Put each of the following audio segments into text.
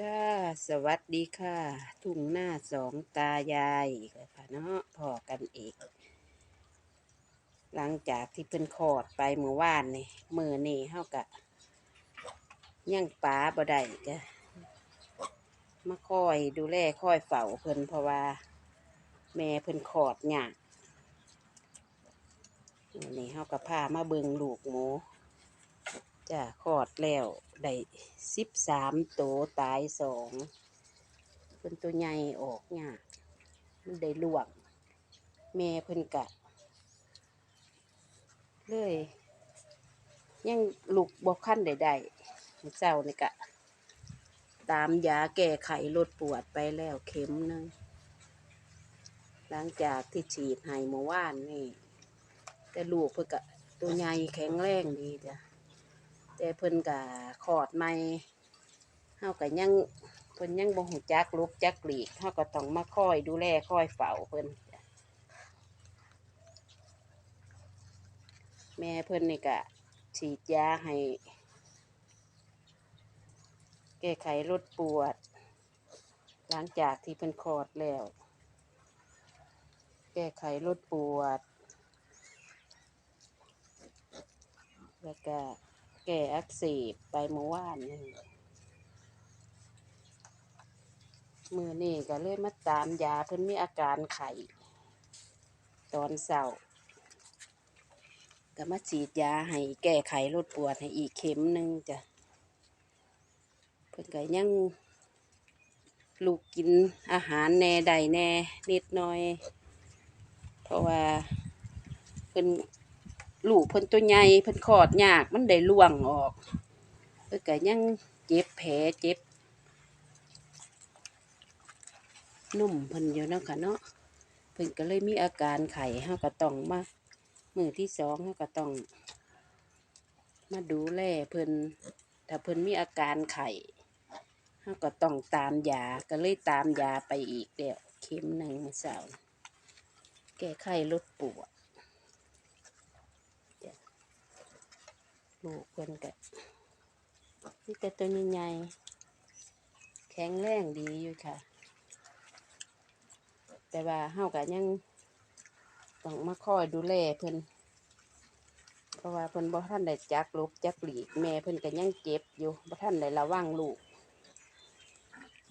จ้าสวัสดีค่ะ ทุ่งหน้าสองตายายค่ะเนาะพอกันอีก หลังจากที่เพิ่นคลอดไปเมื่อวานนี่มือนี่เฮากะยังป้าบ่ได้จ้ะมาคอยดูแลคอยเฝ้าเพิ่นเพราะว่า แม่เพิ่นคลอดยากมื้อนี่เฮาก็พามาเบิ่งลูกหมูจ้ะคลอดแล้ว ได้สิบสามตัวตายสองเพิ่นตัวใหญ่ออกยากมันได้ลวกแม่เพิ่นกะ เลย ยังลูกบอกขั้นใดๆเจ้านี่กะ ตามยาแก้ไขลดปวดไปแล้วเข็มหนึงหลังจากที่ฉีดให้เมื่อวานนี่ แต่ลูกเพิ่นกะ ตัวใหญ่แข็งแรงดีจ้ะ แต่เพิ่นก็ขอดใหม่เฮาก็ยังเพิ่นยังบ่ฮู้จักลุกจักหลีกเฮาก็ต้องมาคอยดูแลคอยเฝ้าเพิ่นแม่เพิ่นนี่ก็ฉีดยาให้แก้ไขลดปวด หลังจากที่เพิ่นคลอดแล้ว แก้ไขลดปวด แล้วก็ แก่อักเสบไปเมื่อวานนี่มือนี่ก็เลยมาตามยาเพิ่นมีอาการไข้ตอนเช้าก็มาฉีดยาให้แก้ไขลดปวดให้อีกเข็มหนึ่งจ้ะเพิ่นก็ยังลูกกินอาหารแน่ใดแน่นิดหน่อย เพราะว่าเพิ่น ลูกเพิ่นตัวใหญ่เพิ่นคลอดยากมันได้ล่วงออกเพิ่นก็ยังเจ็บแผลเจ็บ นุ่มเพิ่นอยู่เนาะค่ะเนาะเพิ่นก็เลยมีอาการไข้เฮาก็ต้องมามือที่สองเฮาก็ต้อง มาดูแลเพิ่นถ้าเพิ่นมีอาการไข้เฮาก็ต้องตามยาก็เลยตามยาไปอีกแล้วเข็มหนึ่งมื้อเช้าแก้ไข้ลดปวด ลูกเพิ่นก็มีแต่ตัวใหญ่ๆแข็งแรงดีอยู่ค่ะ แต่ว่าเฮาก็ยังต้องมาคอยดูแลเพิ่นเพราะว่าเพิ่นบ่ทันได้จักลบจักหลีกแม่เพิ่นก็ยังเจ็บอยู่บ่ทันได้ระวังลูก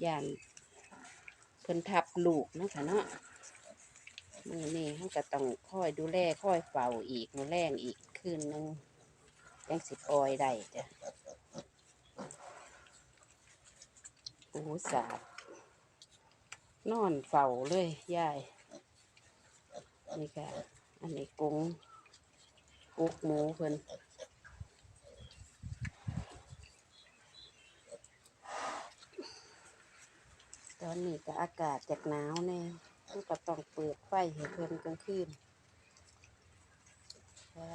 ย่านเพิ่นทับลูกนะคะเนาะมือนี้เฮาก็ต้องคอยดูแลคอยเฝ้าอีกมือแรงอีกคืนหนึง ยังสิปล่อยได้จ้ะโอ้สาดนอนเฝ้าเลยยายนี่ค่ะอันนี้กรงกุกหมูเพิ่นตอนนี้ก็อากาศจากหนาวแน่มันก็ต้องเปิดไฟให้เพิ่นกลางคืนค่ะ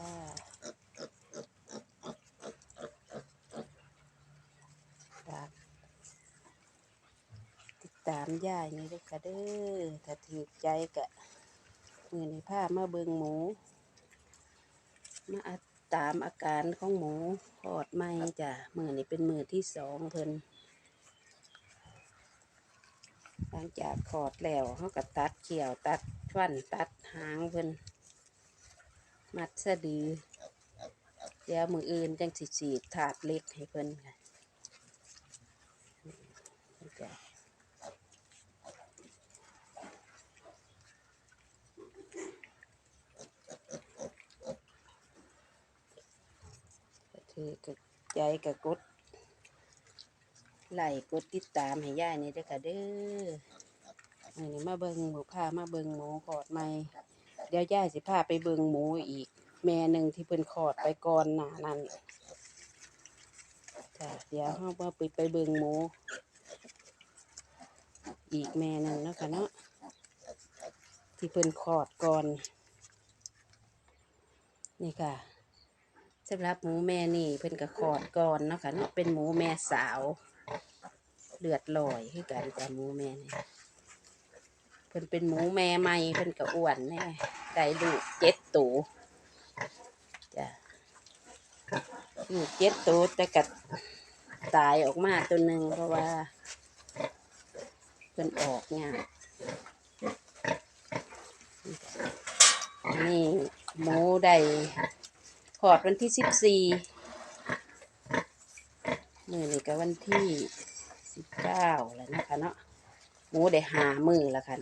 ฝาก ตามยายนี่ด้วยค่ะเด้อถ้าถือใจกะมือในผ้ามาเบิงหมู มาอัดตามอาการของหมูคลอดไม่จ้ะมือนี่เป็นมือที่สองเพิ่นหลังจากคลอดแล้วเขาก็ตัดเขียวตัดฟันตัดหางเพิ่นมัดสะดือเดี๋ยวมืออื่นจังสิฉีดถาดเล็กให้เพิ่นค่ะ ก็ถือกดใจกับกดไล่กดติดตามให้ย่ายนี่เด้อค่ะเด้ออันนี้มาเบิงหมูพามาเบิงหมูขอดใหม่เดี๋ยวย่ายสิพาไปเบิงหมูอีก แม่หนึ่งที่เพิ่นขอดไปก่อนหนานั้นจ้ะเดี๋ยวเฮามาไปไปเบิงหมู อีกแม่หนึ่งเนาะค่ะเนาะที่เพิ่นคลอดก่อน นี่ค่ะ สำหรับหมูแม่นี่เพิ่นก็คอดก่อนเนาะค่ะเนาะเป็นหมูแม่สาว เลือดลอยคือกันจ้ะหมูแม่นี่เพิ่นเป็นหมูแม่ใหม่เพิ่นก็อ้วนแน่ได้ลูกเจ็ดตัวจ้ะลูกเจ็ดตัวแต่กัดตายออกมาตัวหนึ่งเพราะว่าเพิ่นออกเนี่ยนนี้หมูได้ ขอดวันที่สิบสี่มือนี่ก็วันที่สิบเก้าแล้วนะคะเนาะหมูได้หามือแล้วค่ะ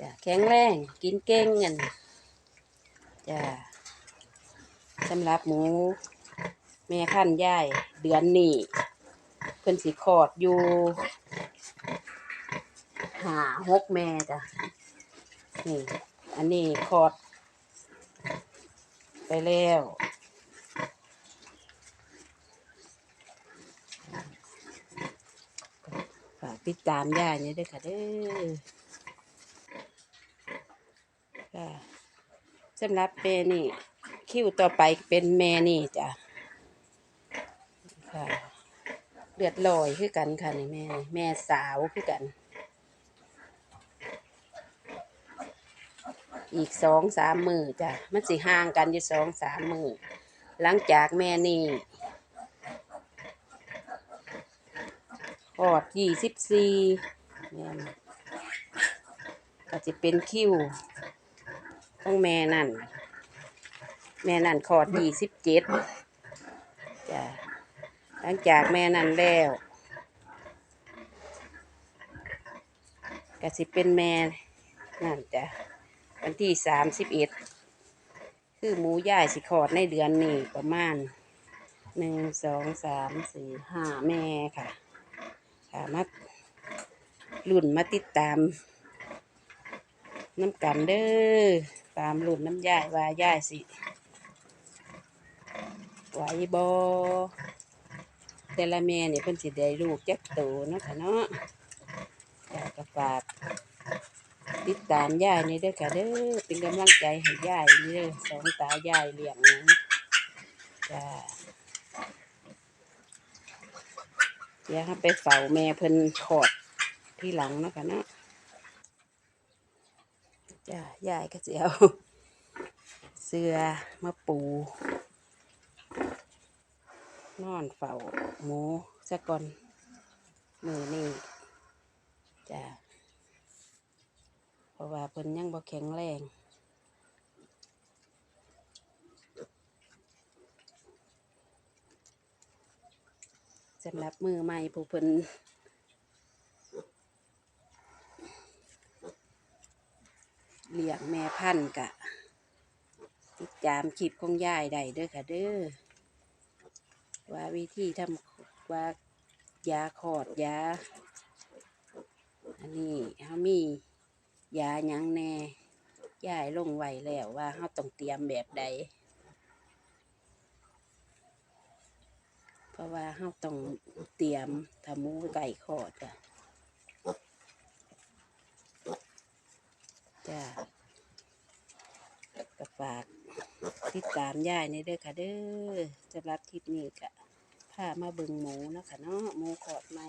จ้ะแข็งแรงกินเก่งเงินจ้ะสำหรับหมูแม่ขั้นย่ายเดือนนี้เพิ่นสิคอดอยู่ หาหกแม่จ้ะนี่ อันนี้คอด ไปแล้วฝากติดตามย่ายนี่ด้วยค่ะเด้อค่ะสำหรับเปนี่ คิวต่อไปเป็นแม่นี่จ้ะค่ะเลือดลอยคือกันค่ะนี่แม่ แม่สาวคือกัน อีกสองสามมือจ้ะมันสิห่างกันอยู่สองสามมือหลังจากแม่นี่ออดยี่สิบสี่แม่นก็จะเป็นคิวของแม่นั่น แม่นั่นคลอดยี่สิบเจ็ดจ้ะหลังจากแม่นั้นแล้วก็สิเป็นแม่นั่นจ้ะ วันที่สามสิบเอ็ดคือหมูย่ายสิขอดในเดือนนี้ประมาณหนึ่งสองสามสี่ห้าแม่ค่ะ ค่ะมารุ่นมาติดตามน้ำกันเด้อตามรุ่นน้ำย่ายวาย่ายสิไหวบอแต่ละแม่เนี่ยเพิ่นสิได้ลูกจักโตเนาะค่ะเนาะอยากก็ฝาก ติดตามยายนี่เด้อค่ะเด้อเป็นกำลังใจให้ยายนี่เด้อสองตายายเลี้ยงหนะจ้าเดี๋ยวไปเฝ้าแม่เพิ่นขอดที่หลังเนาะค่ะเนาะจ้ายายก็สิเอาเสื้อมาปู นอนเฝ้าหมูซะก่อนมือนี่จ้ะ ราะว่าเพิ่นยังบ่แข็งแรงสำหรับมือใหม่ผู้เพิ่นเลี้ยงแม่พันธุ์กะ ติดตามคลิปของยายได้เด้อค่ะเด้อว่าวิธีทำว่ายาขอดยา อันนี้เขามี ยาหยังแน่ยายลงไว้แล้วว่าเขาต้องเตรียมแบบใด เพราะว่าเขาต้องเตรียมทำหมูไก่ขอดจ้ะจ้าก็ฝากติดตามยายนี่เด้อค่ะเด้อสำหรับคลิปนี้ก็พามาเบิ่งหมูเนาะคะเนาะหมูขอดใหม่